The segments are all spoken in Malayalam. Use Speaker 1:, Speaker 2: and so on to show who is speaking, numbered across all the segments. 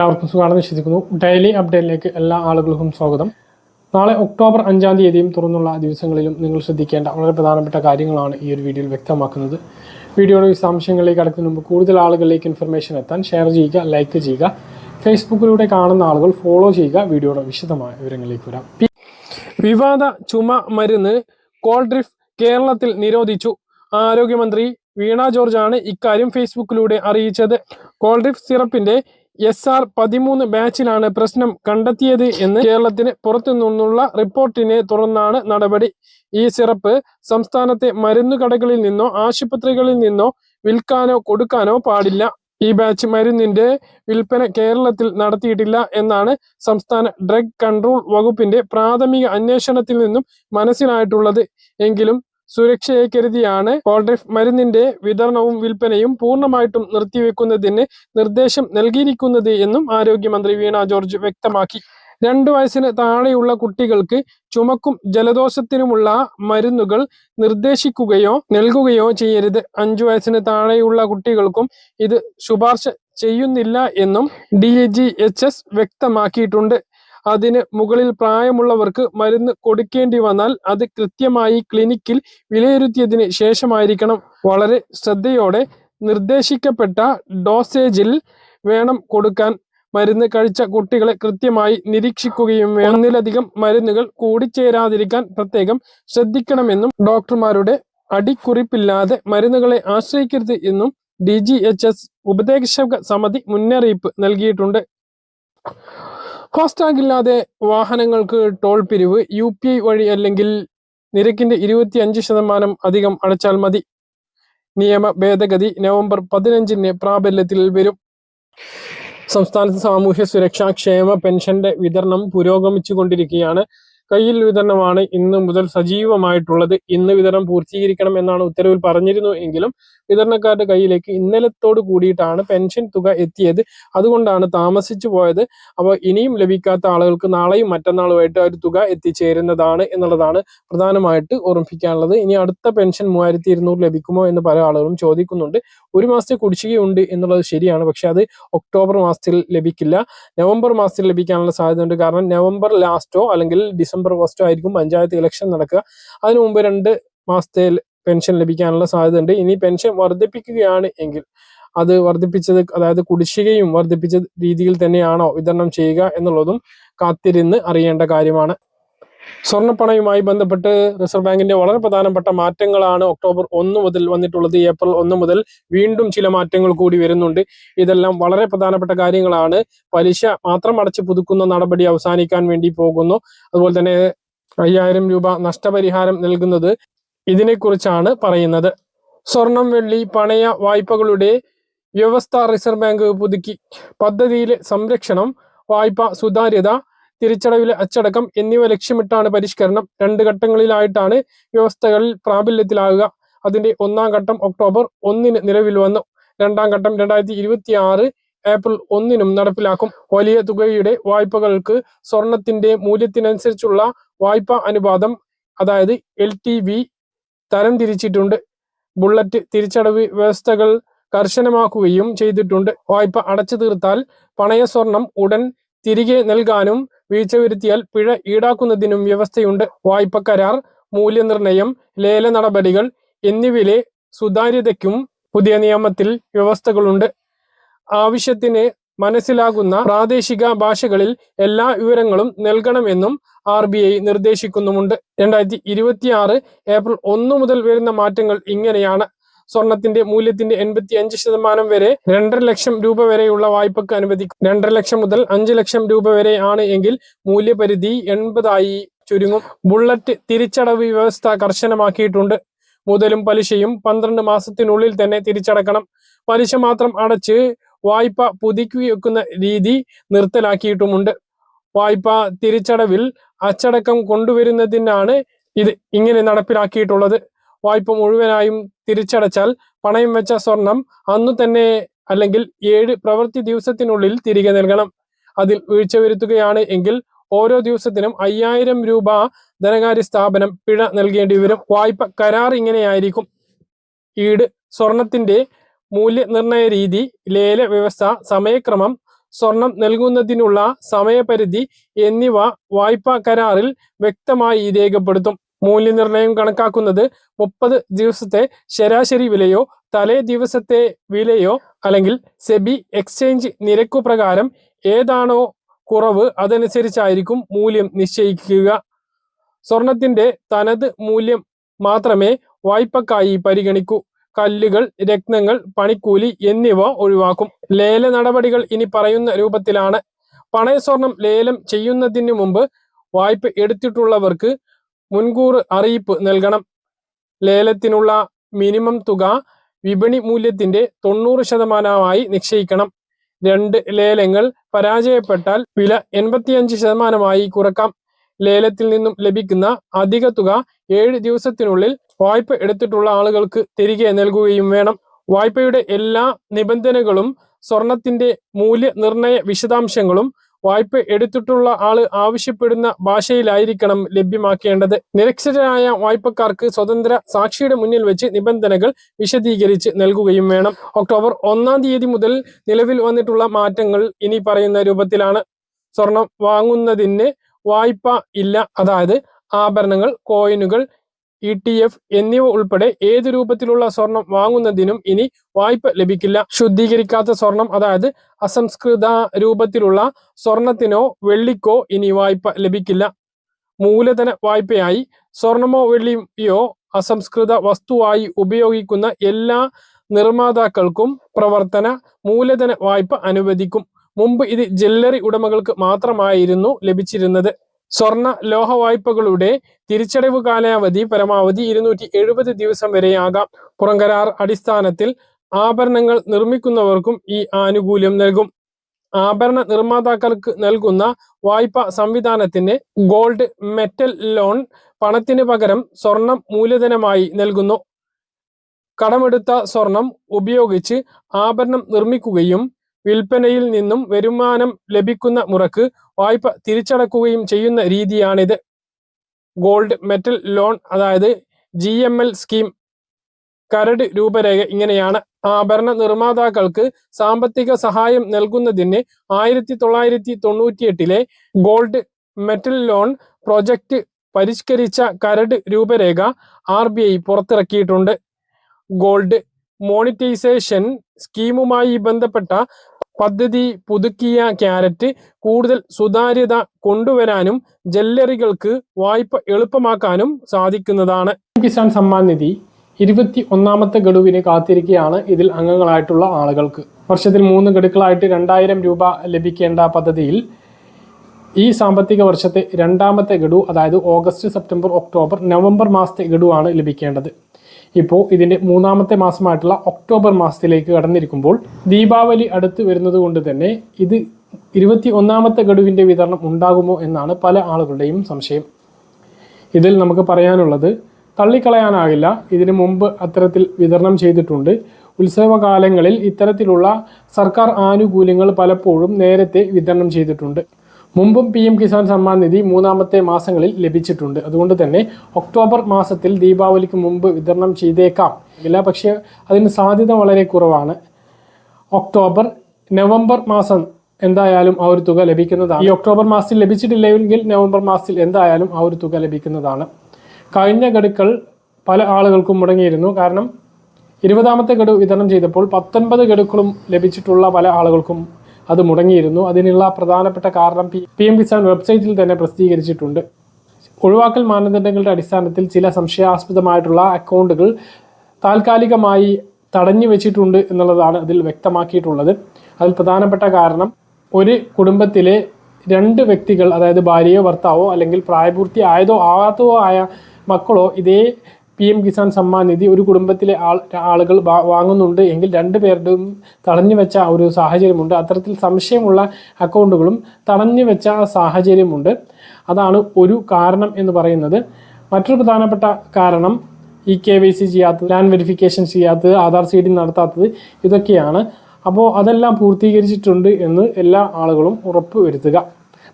Speaker 1: എല്ലാവർക്കും സുഖമാണെന്ന് വിശ്വസിക്കുന്നു. ഡെയിലി അപ്ഡേറ്റിലേക്ക് എല്ലാ ആളുകൾക്കും സ്വാഗതം. നാളെ ഒക്ടോബർ അഞ്ചാം തീയതിയും തുറന്നുള്ള ദിവസങ്ങളിലും നിങ്ങൾ ശ്രദ്ധിക്കേണ്ട വളരെ പ്രധാനപ്പെട്ട കാര്യങ്ങളാണ് ഈ ഒരു വീഡിയോയിൽ വ്യക്തമാക്കുന്നത്. വീഡിയോയുടെ വിശദാംശങ്ങളിലേക്ക് കടക്കുന്നതിന് മുമ്പ് കൂടുതൽ ആളുകളിലേക്ക് ഇൻഫർമേഷൻ എത്താൻ ഷെയർ ചെയ്യുക ലൈക്ക് ചെയ്യുക ഫേസ്ബുക്കിലൂടെ കാണുന്ന ആളുകൾ ഫോളോ ചെയ്യുക വീഡിയോയുടെ വിശദമായ വിവരങ്ങളിലേക്ക് വരാം. വിവാദ ചുമ മരുന്ന് കോൾഡ്രിഫ് കേരളത്തിൽ നിരോധിച്ചു. ആരോഗ്യമന്ത്രി വീണ ജോർജ് ആണ് ഇക്കാര്യം ഫേസ്ബുക്കിലൂടെ അറിയിച്ചത്. കോൾഡ്രിഫ് സിറപ്പിന്റെ എസ് ആർ പതിമൂന്ന് ബാച്ചിലാണ് പ്രശ്നം കണ്ടെത്തിയത് എന്ന് കേരളത്തിന് പുറത്തു നിന്നുള്ള റിപ്പോർട്ടിനെ തുടർന്നാണ് നടപടി. ഈ സിറപ്പ് സംസ്ഥാനത്തെ മരുന്നുകടകളിൽ നിന്നോ ആശുപത്രികളിൽ നിന്നോ വിൽക്കാനോ കൊടുക്കാനോ പാടില്ല. ഈ ബാച്ച് മരുന്നിന്റെ വിൽപ്പന കേരളത്തിൽ നടത്തിയിട്ടില്ല എന്നാണ് സംസ്ഥാന ഡ്രഗ് കൺട്രോൾ വകുപ്പിന്റെ പ്രാഥമിക അന്വേഷണത്തിൽ നിന്നും മനസ്സിലായിട്ടുള്ളത്. എങ്കിലും സുരക്ഷയെ കരുതിയാണ് കോൾഡ്രിഫ് മരുന്നിന്റെ വിതരണവും വിൽപ്പനയും പൂർണമായിട്ടും നിർത്തിവെക്കുന്നതിന് നിർദ്ദേശം നൽകിയിരിക്കുന്നത് എന്നും ആരോഗ്യമന്ത്രി വീണ ജോർജ് വ്യക്തമാക്കി. രണ്ടു വയസ്സിന് താഴെയുള്ള കുട്ടികൾക്ക് ചുമക്കും ജലദോഷത്തിനുമുള്ള മരുന്നുകൾ നിർദ്ദേശിക്കുകയോ നൽകുകയോ ചെയ്യരുത്. അഞ്ചു വയസ്സിന് താഴെയുള്ള കുട്ടികൾക്കും ഇത് ശുപാർശ ചെയ്യുന്നില്ല എന്നും ഡി ജി എച്ച് എസ് വ്യക്തമാക്കിയിട്ടുണ്ട്. അതിന് മുകളിൽ പ്രായമുള്ളവർക്ക് മരുന്ന് കൊടുക്കേണ്ടി വന്നാൽ അത് കൃത്യമായി ക്ലിനിക്കിൽ വിലയിരുത്തിയതിന് ശേഷമായിരിക്കണം. വളരെ ശ്രദ്ധയോടെ നിർദ്ദേശിക്കപ്പെട്ട ഡോസേജിൽ വേണം കൊടുക്കാൻ. മരുന്ന് കഴിച്ച കുട്ടികളെ കൃത്യമായി നിരീക്ഷിക്കുകയും വേണമെന്നിലധികം മരുന്നുകൾ കൂടിച്ചേരാതിരിക്കാൻ പ്രത്യേകം ശ്രദ്ധിക്കണമെന്നും ഡോക്ടർമാരുടെ അടിക്കുറിപ്പില്ലാതെ മരുന്നുകളെ ആശ്രയിക്കരുത് എന്നും ഡി ജി എച്ച് എസ് ഉപദേശക സമിതി മുന്നറിയിപ്പ് നൽകിയിട്ടുണ്ട്. ഫാസ്ടാഗ് ഇല്ലാതെ വാഹനങ്ങൾക്ക് ടോൾ പിരിവ് യു പി ഐ വഴി അല്ലെങ്കിൽ നിരക്കിന്റെ ഇരുപത്തി അഞ്ച് ശതമാനം അധികം അടച്ചാൽ മതി. നിയമ ഭേദഗതി നവംബർ പതിനഞ്ചിന് പ്രാബല്യത്തിൽ വരും. സംസ്ഥാനത്ത് സാമൂഹ്യ സുരക്ഷാ ക്ഷേമ പെൻഷന്റെ വിതരണം പുരോഗമിച്ചു കൊണ്ടിരിക്കുകയാണ് കയ്യിൽ വിതരണമാണ് ഇന്ന് മുതൽ സജീവമായിട്ടുള്ളത്. ഇന്ന് വിതരണം പൂർത്തീകരിക്കണം എന്നാണ് ഉത്തരവിൽ പറഞ്ഞിരുന്നു എങ്കിലും വിതരണക്കാരുടെ കയ്യിലേക്ക് ഇന്നലത്തോട് കൂടിയിട്ടാണ് പെൻഷൻ തുക എത്തിയത്. അതുകൊണ്ടാണ് താമസിച്ചു പോയത്. അപ്പോൾ ഇനിയും ലഭിക്കാത്ത ആളുകൾക്ക് നാളെയും മറ്റന്നാളുമായിട്ട് ഒരു തുക എത്തിച്ചേരുന്നതാണ് എന്നുള്ളതാണ് പ്രധാനമായിട്ട് ഓർമ്മിപ്പിക്കാനുള്ളത്. ഇനി അടുത്ത പെൻഷൻ മൂവായിരത്തി ഇരുന്നൂറ് ലഭിക്കുമോ എന്ന് പല ആളുകളും ചോദിക്കുന്നുണ്ട്. ഒരു മാസത്തെ കുടിശ്ശികയുണ്ട് എന്നുള്ളത് ശരിയാണ്. പക്ഷെ അത് ഒക്ടോബർ മാസത്തിൽ ലഭിക്കില്ല. നവംബർ മാസത്തിൽ ലഭിക്കാനുള്ള സാധ്യതയുണ്ട്. കാരണം നവംബർ ലാസ്റ്റോ അല്ലെങ്കിൽ ഡിസംബർ ഫസ്റ്റോ ആയിരിക്കും പഞ്ചായത്ത് ഇലക്ഷൻ നടക്കുക. അതിനു മുമ്പ് രണ്ട് മാസത്തെ പെൻഷൻ ലഭിക്കാനുള്ള സാധ്യതയുണ്ട്. ഇനി പെൻഷൻ വർദ്ധിപ്പിക്കുകയാണ് എങ്കിൽ അത് വർദ്ധിപ്പിച്ചത് അതായത് കുടിശ്ശികയും വർദ്ധിപ്പിച്ച രീതിയിൽ തന്നെയാണോ വിതരണം ചെയ്യുക എന്നുള്ളതും കാത്തിരുന്ന് അറിയേണ്ട കാര്യമാണ്. സ്വർണപ്പണയുമായി ബന്ധപ്പെട്ട് റിസർവ് ബാങ്കിന്റെ വളരെ പ്രധാനപ്പെട്ട മാറ്റങ്ങളാണ് ഒക്ടോബർ ഒന്ന് മുതൽ വന്നിട്ടുള്ളത്. ഏപ്രിൽ ഒന്ന് മുതൽ വീണ്ടും ചില മാറ്റങ്ങൾ കൂടി വരുന്നുണ്ട്. ഇതെല്ലാം വളരെ പ്രധാനപ്പെട്ട കാര്യങ്ങളാണ്. പലിശ മാത്രം അടച്ച് പുതുക്കുന്ന നടപടി അവസാനിക്കാൻ വേണ്ടി പോകുന്നു. അതുപോലെ തന്നെ അയ്യായിരം രൂപ നഷ്ടപരിഹാരം നൽകുന്നത് ഇതിനെക്കുറിച്ചാണ് പറയുന്നത്. സ്വർണം വെള്ളി പണയ വായ്പകളുടെ വ്യവസ്ഥ റിസർവ് ബാങ്ക് പുതുക്കി. പദ്ധതിയിലെ സംരക്ഷണം വായ്പ സുതാര്യത തിരിച്ചടവിലെ അച്ചടക്കം എന്നിവ ലക്ഷ്യമിട്ടാണ് പരിഷ്കരണം. രണ്ട് ഘട്ടങ്ങളിലായിട്ടാണ് വ്യവസ്ഥകളിൽ പ്രാബല്യത്തിലാകുക. അതിന്റെ ഒന്നാം ഘട്ടം ഒക്ടോബർ ഒന്നിന് നിലവിൽ വന്നു. രണ്ടാം ഘട്ടം രണ്ടായിരത്തി ഇരുപത്തി ആറ് ഏപ്രിൽ ഒന്നിനും നടപ്പിലാക്കും. വലിയ തുകയുടെ വായ്പകൾക്ക് സ്വർണത്തിന്റെ മൂല്യത്തിനനുസരിച്ചുള്ള വായ്പ അനുപാതം അതായത് എൽ ടി വി തരം തിരിച്ചിട്ടുണ്ട്. ബുള്ളറ്റ് തിരിച്ചടവ് വ്യവസ്ഥകൾ കർശനമാക്കുകയും ചെയ്തിട്ടുണ്ട്. വായ്പ അടച്ചു തീർത്താൽ പണയ സ്വർണം ഉടൻ തിരികെ നൽകാനും വീഴ്ച വരുത്തിയാൽ പിഴ ഈടാക്കുന്നതിനും വ്യവസ്ഥയുണ്ട്. വായ്പ കരാർ മൂല്യനിർണയം ലേല നടപടികൾ എന്നിവയിലെ സുതാര്യതയ്ക്കും പുതിയ നിയമത്തിൽ വ്യവസ്ഥകളുണ്ട്. ആവശ്യത്തിന് മനസ്സിലാകുന്ന പ്രാദേശിക ഭാഷകളിൽ എല്ലാ വിവരങ്ങളും നൽകണമെന്നും ആർ ബി ഐ നിർദ്ദേശിക്കുന്നുമുണ്ട്. രണ്ടായിരത്തി ഇരുപത്തിയാറ് ഏപ്രിൽ ഒന്ന് മുതൽ വരുന്ന മാറ്റങ്ങൾ ഇങ്ങനെയാണ്. സ്വർണത്തിന്റെ മൂല്യത്തിന്റെ എൺപത്തി അഞ്ച് ശതമാനം വരെ രണ്ടര ലക്ഷം രൂപ വരെയുള്ള വായ്പക്ക് അനുവദിക്കും. രണ്ടര ലക്ഷം മുതൽ അഞ്ച് ലക്ഷം രൂപ വരെ ആണ് എങ്കിൽ മൂല്യപരിധി എൺപതായി ചുരുങ്ങും. ബുള്ളറ്റ് തിരിച്ചടവ് വ്യവസ്ഥ കർശനമാക്കിയിട്ടുണ്ട്. മുതലും പലിശയും പന്ത്രണ്ട് മാസത്തിനുള്ളിൽ തന്നെ തിരിച്ചടക്കണം. പലിശ മാത്രം അടച്ച് വായ്പ പുതുക്കി വെക്കുന്ന രീതി നിർത്തലാക്കിയിട്ടുമുണ്ട്. വായ്പ തിരിച്ചടവിൽ അച്ചടക്കം കൊണ്ടുവരുന്നതിനാണ് ഇത് ഇങ്ങനെ നടപ്പിലാക്കിയിട്ടുള്ളത്. വായ്പ മുഴുവനായും തിരിച്ചടച്ചാൽ പണയം വെച്ച സ്വർണം അന്നു തന്നെ അല്ലെങ്കിൽ ഏഴ് പ്രവൃത്തി ദിവസത്തിനുള്ളിൽ തിരികെ നൽകണം. അതിൽ വീഴ്ച വരുത്തുകയാണ് എങ്കിൽ ഓരോ ദിവസത്തിനും അയ്യായിരം രൂപ ധനകാര്യ സ്ഥാപനം പിഴ നൽകേണ്ടി വരും. വായ്പ കരാർ ഇങ്ങനെയായിരിക്കും. ഈട് സ്വർണത്തിന്റെ മൂല്യനിർണയ രീതി ലേല വ്യവസ്ഥ സമയക്രമം സ്വർണം നൽകുന്നതിനുള്ള സമയപരിധി എന്നിവ വായ്പാ കരാറിൽ വ്യക്തമായി രേഖപ്പെടുത്തും. മൂല്യനിർണയം കണക്കാക്കുന്നത് മുപ്പത് ദിവസത്തെ ശരാശരി വിലയോ തലേ ദിവസത്തെ വിലയോ അല്ലെങ്കിൽ സെബി എക്സ്ചേഞ്ച് നിരക്കു പ്രകാരം ഏതാണോ കുറവ് അതനുസരിച്ചായിരിക്കും മൂല്യം നിശ്ചയിക്കുക. സ്വർണത്തിന്റെ തനത് മൂല്യം മാത്രമേ വായ്പക്കായി പരിഗണിക്കൂ. കല്ലുകൾ രത്നങ്ങൾ പണിക്കൂലി എന്നിവ ഒഴിവാക്കും. ലേല നടപടികൾ ഇനി പറയുന്ന രൂപത്തിലാണ്. പണയസ്വർണം ലേലം ചെയ്യുന്നതിന് മുമ്പ് വായ്പ എടുത്തിട്ടുള്ളവർക്ക് മുൻകൂർ അറിയിപ്പ് നൽകണം. ലേലത്തിനുള്ള മിനിമം തുക വിപണി മൂല്യത്തിന്റെ തൊണ്ണൂറ് ശതമാനമായി നിശ്ചയിക്കണം. രണ്ട് ലേലങ്ങൾ പരാജയപ്പെട്ടാൽ വില എൺപത്തിയഞ്ച് ശതമാനമായി കുറക്കാം. ലേലത്തിൽ നിന്നും ലഭിക്കുന്ന അധിക തുക ഏഴ് ദിവസത്തിനുള്ളിൽ വായ്പ എടുത്തിട്ടുള്ള ആളുകൾക്ക് തിരികെ നൽകുകയും വേണം. വായ്പയുടെ എല്ലാ നിബന്ധനകളും സ്വർണത്തിന്റെ മൂല്യനിർണയ വിശദാംശങ്ങളും വായ്പ എടുത്തിട്ടുള്ള ആൾ ആവശ്യപ്പെടുന്ന ഭാഷയിലായിരിക്കണം ലഭ്യമാക്കേണ്ടത്. നിരക്ഷരായ വായ്പക്കാർക്ക് സ്വതന്ത്ര സാക്ഷിയുടെ മുന്നിൽ വെച്ച് നിബന്ധനകൾ വിശദീകരിച്ച് നൽകുകയും വേണം. ഒക്ടോബർ ഒന്നാം തീയതി മുതൽ നിലവിൽ വന്നിട്ടുള്ള മാറ്റങ്ങൾ ഇനി പറയുന്ന രൂപത്തിലാണ്. സ്വർണം വാങ്ങുന്നതിന് വായ്പ ഇല്ല. അതായത് ആഭരണങ്ങൾ കോയിനുകൾ ഇ ടി എഫ് എന്നിവ ഉൾപ്പെടെ ഏത് രൂപത്തിലുള്ള സ്വർണം വാങ്ങുന്നതിനും ഇനി വായ്പ ലഭിക്കില്ല. ശുദ്ധീകരിക്കാത്ത സ്വർണം അതായത് അസംസ്കൃത രൂപത്തിലുള്ള സ്വർണത്തിനോ വെള്ളിക്കോ ഇനി വായ്പ ലഭിക്കില്ല. മൂലധന വായ്പയായി സ്വർണമോ വെള്ളിയോ അസംസ്കൃത വസ്തുവായി ഉപയോഗിക്കുന്ന എല്ലാ നിർമ്മാതാക്കൾക്കും പ്രവർത്തന മൂലധന വായ്പ അനുവദിക്കും. മുമ്പ് ഇത് ജ്വല്ലറി ഉടമകൾക്ക് മാത്രമായിരുന്നു ലഭിച്ചിരുന്നത്. സ്വർണ ലോഹ വായ്പകളുടെ തിരിച്ചടവ് കാലാവധി പരമാവധി ഇരുന്നൂറ്റി എഴുപത് ദിവസം വരെയാകാം. പുറംകരാർ അടിസ്ഥാനത്തിൽ ആഭരണങ്ങൾ നിർമ്മിക്കുന്നവർക്കും ഈ ആനുകൂല്യം നൽകും. ആഭരണ നിർമ്മാതാക്കൾക്ക് നൽകുന്ന വായ്പ സംവിധാനത്തിന് ഗോൾഡ് മെറ്റൽ ലോൺ പണത്തിന് പകരം സ്വർണം മൂലധനമായി നൽകുന്നു. കടമെടുത്ത സ്വർണം ഉപയോഗിച്ച് ആഭരണം നിർമ്മിക്കുകയും വിൽപ്പനയിൽ നിന്നും വരുമാനം ലഭിക്കുന്ന മുറക്ക് വായ്പ തിരിച്ചടക്കുകയും ചെയ്യുന്ന രീതിയാണിത്. ഗോൾഡ് മെറ്റൽ ലോൺ അതായത് ജി എം എൽ സ്കീം കരട് രൂപരേഖ ഇങ്ങനെയാണ്. ആഭരണ നിർമ്മാതാക്കൾക്ക് സാമ്പത്തിക സഹായം നൽകുന്നതിന് ആയിരത്തി തൊള്ളായിരത്തി തൊണ്ണൂറ്റിയെട്ടിലെ ഗോൾഡ് മെറ്റൽ ലോൺ പ്രൊജക്ട് പരിഷ്കരിച്ച കരട് രൂപരേഖ ആർ ബി ഐ പുറത്തിറക്കിയിട്ടുണ്ട്. ഗോൾഡ് മോണിറ്റൈസേഷൻ സ്കീമുമായി ബന്ധപ്പെട്ട പദ്ധതി പുതുക്കിയ ക്യാരറ്റ് കൂടുതൽ സുതാര്യത കൊണ്ടുവരാനും ജല്ലറികൾക്ക് വായ്പ എളുപ്പമാക്കാനും സാധിക്കുന്നതാണ്. കിസാൻ സമ്മാൻ നിധി ഇരുപത്തി ഒന്നാമത്തെ ഗഡുവിന് കാത്തിരിക്കുകയാണ് ഇതിൽ അംഗങ്ങളായിട്ടുള്ള ആളുകൾക്ക്. വർഷത്തിൽ മൂന്ന് ഗഡുക്കളായിട്ട് രണ്ടായിരം രൂപ ലഭിക്കേണ്ട പദ്ധതിയിൽ ഈ സാമ്പത്തിക വർഷത്തെ രണ്ടാമത്തെ ഗഡു അതായത് ഓഗസ്റ്റ് സെപ്റ്റംബർ ഒക്ടോബർ നവംബർ മാസത്തെ ഗഡുവാണ് ലഭിക്കേണ്ടത്. ഇപ്പോൾ ഇതിന്റെ മൂന്നാമത്തെ മാസമായിട്ടുള്ള ഒക്ടോബർ മാസത്തിലേക്ക് കടന്നിരിക്കുമ്പോൾ ദീപാവലി അടുത്ത് വരുന്നത് കൊണ്ട് തന്നെ ഇത് ഇരുപത്തി ഒന്നാമത്തെ ഗഡുവിന്റെ വിതരണം ഉണ്ടാകുമോ എന്നാണ് പല ആളുകളുടെയും സംശയം. ഇതിൽ നമുക്ക് പറയാനുള്ളത് തള്ളിക്കളയാനാകില്ല. ഇതിനു മുമ്പ് അത്തരത്തിൽ വിതരണം ചെയ്തിട്ടുണ്ട്. ഉത്സവകാലങ്ങളിൽ ഇത്തരത്തിലുള്ള സർക്കാർ ആനുകൂല്യങ്ങൾ പലപ്പോഴും നേരത്തെ വിതരണം ചെയ്തിട്ടുണ്ട്. മുമ്പും പി എം കിസാൻ സമ്മാൻ നിധി മൂന്നാമത്തെ മാസങ്ങളിൽ ലഭിച്ചിട്ടുണ്ട്. അതുകൊണ്ട് തന്നെ ഒക്ടോബർ മാസത്തിൽ ദീപാവലിക്ക് മുമ്പ് വിതരണം ചെയ്തേക്കാം. ഇല്ല പക്ഷേ അതിന് സാധ്യത വളരെ കുറവാണ്. ഒക്ടോബർ നവംബർ മാസം എന്തായാലും ആ ഒരു തുക ലഭിക്കുന്നതാണ്. ഈ ഒക്ടോബർ മാസത്തിൽ ലഭിച്ചിട്ടില്ലെങ്കിൽ നവംബർ മാസത്തിൽ എന്തായാലും ആ ഒരു തുക ലഭിക്കുന്നതാണ്. കഴിഞ്ഞ ഗഡുക്കൾ പല ആളുകൾക്കും മുടങ്ങിയിരുന്നു. കാരണം ഇരുപതാമത്തെ ഗഡു വിതരണം ചെയ്തപ്പോൾ പത്തൊൻപത് ഗഡുക്കളും ലഭിച്ചിട്ടുള്ള പല ആളുകൾക്കും അത് മുടങ്ങിയിരുന്നു. അതിനുള്ള പ്രധാനപ്പെട്ട കാരണം പി പി എം കിസാൻ വെബ്സൈറ്റിൽ തന്നെ പ്രസിദ്ധീകരിച്ചിട്ടുണ്ട്. ഒഴിവാക്കൽ മാനദണ്ഡങ്ങളുടെ അടിസ്ഥാനത്തിൽ ചില സംശയാസ്പദമായിട്ടുള്ള അക്കൗണ്ടുകൾ താൽക്കാലികമായി തടഞ്ഞു വെച്ചിട്ടുണ്ട് എന്നുള്ളതാണ് അതിൽ വ്യക്തമാക്കിയിട്ടുള്ളത്. അതിൽ പ്രധാനപ്പെട്ട കാരണം ഒരു കുടുംബത്തിലെ രണ്ട് വ്യക്തികൾ അതായത് ഭാര്യയോ ഭർത്താവോ അല്ലെങ്കിൽ പ്രായപൂർത്തി ആയതോ ആവാത്തതോ ആയ മക്കളോ ഇതേ പി എം കിസാൻ സമ്മാൻ നിധി ഒരു കുടുംബത്തിലെ ആൾ ആളുകൾ വാങ്ങുന്നുണ്ട് എങ്കിൽ രണ്ട് പേരുടെയും തടഞ്ഞു വെച്ച ഒരു സാഹചര്യമുണ്ട്. അത്തരത്തിൽ സംശയമുള്ള അക്കൗണ്ടുകളും തടഞ്ഞു വെച്ച സാഹചര്യമുണ്ട്. അതാണ് ഒരു കാരണം എന്ന് പറയുന്നത്. മറ്റൊരു പ്രധാനപ്പെട്ട കാരണം ഈ കെ വൈ സി ചെയ്യാത്തത് ലാൻഡ് വെരിഫിക്കേഷൻ ചെയ്യാത്തത് ആധാർ സീഡിംഗ് നടത്താത്തത് ഇതൊക്കെയാണ്. അപ്പോൾ അതെല്ലാം പൂർത്തീകരിച്ചിട്ടുണ്ട് എന്ന് എല്ലാ ആളുകളും ഉറപ്പ് വരുത്തുക.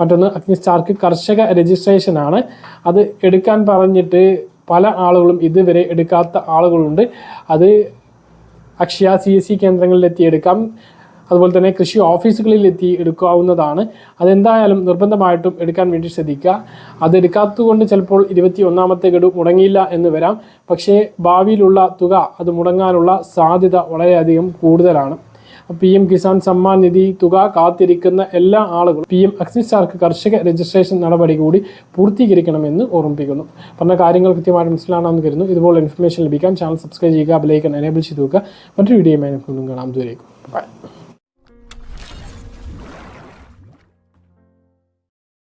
Speaker 1: മറ്റൊന്ന് അഗ്നിസ്റ്റാർക്ക് കർഷക രജിസ്ട്രേഷനാണ്. അത് എടുക്കാൻ പറഞ്ഞിട്ട് പല ആളുകളും ഇതുവരെ എടുക്കാത്ത ആളുകളുണ്ട്. അത് അക്ഷയ സി എസ് സി കേന്ദ്രങ്ങളിലെത്തി എടുക്കാം. അതുപോലെ തന്നെ കൃഷി ഓഫീസുകളിൽ എത്തി എടുക്കാവുന്നതാണ്. അതെന്തായാലും നിർബന്ധമായിട്ടും എടുക്കാൻ വേണ്ടി ശ്രദ്ധിക്കുക. അതെടുക്കാത്തതുകൊണ്ട് ചിലപ്പോൾ ഇരുപത്തി ഒന്നാമത്തെ ഗഡു മുടങ്ങിയില്ല എന്ന് വരാം. പക്ഷേ ഭാവിയിലുള്ള തുക അത് മുടങ്ങാനുള്ള സാധ്യത വളരെയധികം കൂടുതലാണ്. പി എം കിസാൻ സമ്മാൻ നിധി തുക കാത്തിരിക്കുന്ന എല്ലാ ആളുകളും പി എം അഗ്നിസ്റ്റാർക്ക് കർഷക രജിസ്ട്രേഷൻ നടപടി കൂടി പൂർത്തീകരിക്കണമെന്ന് ഓർമ്മിപ്പിക്കുന്നു. പറഞ്ഞ കാര്യങ്ങൾ കൃത്യമായിട്ട് മനസ്സിലാണെന്ന് കരുതുന്നു. ഇതുപോലെ ഇൻഫർമേഷൻ ലഭിക്കാൻ ചാനൽ സബ്സ്ക്രൈബ് ചെയ്യുക ബെലൈക്കൺ എനേബിൾ ചെയ്ത് വെക്കുക. മറ്റൊരു നമുക്ക് കാണാം. ദൂരേക്കും